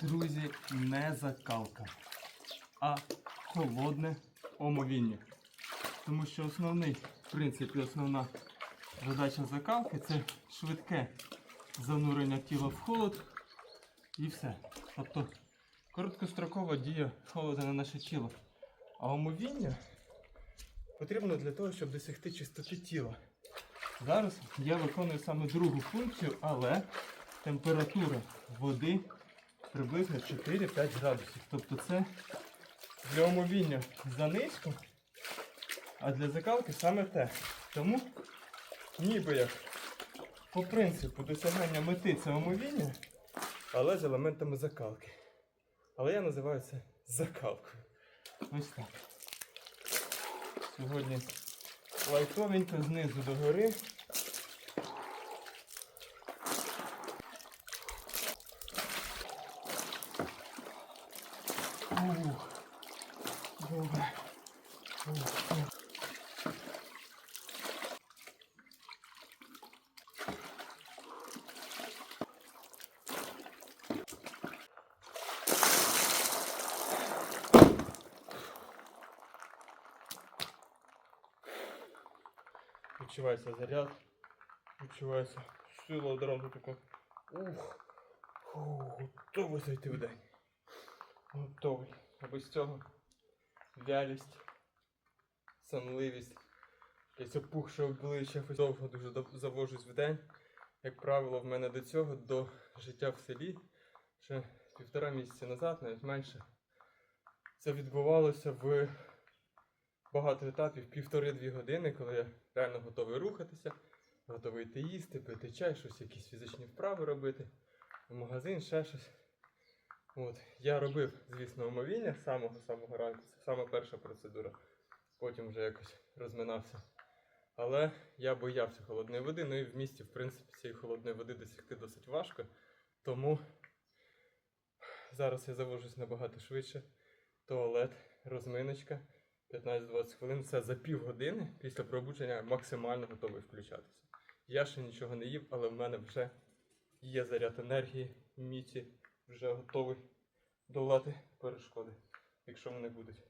друзі, не закалка, а холодне омовіння. Тому що основний принцип і основна задача закалки це швидке занурення тіла в холод і все. Тобто короткострокова дія холоду на наше тіло. А омовіння потрібно для того, щоб досягти чистоти тіла. Зараз я виконую саме другу функцію, але температура води приблизно 4-5 градусів. Тобто це для омовіння занизько, а для закалки саме те. Тому ніби як по принципу досягання мети це омовіння, але з елементами закалки. Але я називаю це закалкою. Ось так. Сьогодні лайтовенько знизу до гори. Відчувається заряд, відчувається сила одразу така. Ух, ух, готовий зайти в день. Готовий. А без цього Вялість, сонливість, якесь опухше обличчя, довго дуже завожусь в день. Як правило, в мене до цього, до життя в селі, ще півтора місяці назад, навіть менше. Це відбувалося в багато етапів, півтори-дві години, коли я реально готовий рухатися, готовий йти їсти, пити чай, щось, якісь фізичні вправи робити, в магазин, ще щось. От. Я робив, звісно, омовіння з самого-самого ранку. Це саме перша процедура. Потім вже якось розминався. Але я боявся холодної води, ну і в місті, в принципі, цієї холодної води досягти досить важко. Тому зараз я завожусь набагато швидше. Туалет, розминочка, 15-20 хвилин. Це за півгодини після пробудження максимально готовий включатися. Я ще нічого не їв, але в мене вже є заряд енергії, міці, вже готовий долати перешкоди, якщо вони будуть.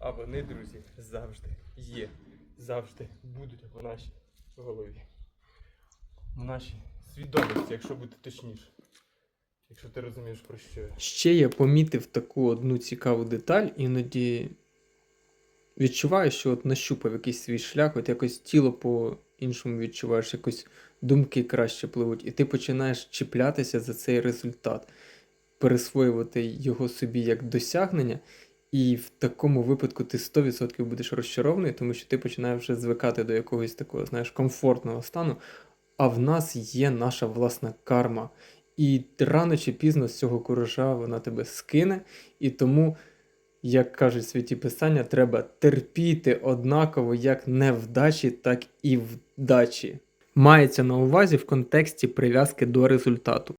А вони, друзі, завжди є, завжди будуть в нашій голові. В нашій свідомості, якщо бути точніше. Якщо ти розумієш про що. Ще я помітив таку одну цікаву деталь, іноді відчуваю, що от нащупав якийсь свій шлях, от якось тіло по-іншому відчуваєш, якось думки краще пливуть, і ти починаєш чіплятися за цей результат, пересвоювати його собі як досягнення. І в такому випадку ти 100% будеш розчарований, тому що ти починаєш вже звикати до якогось такого, знаєш, комфортного стану. А в нас є наша власна карма. І рано чи пізно з цього куража вона тебе скине. І тому, як кажуть святі писання, треба терпіти однаково як невдачі, так і вдачі. Мається на увазі в контексті прив'язки до результату.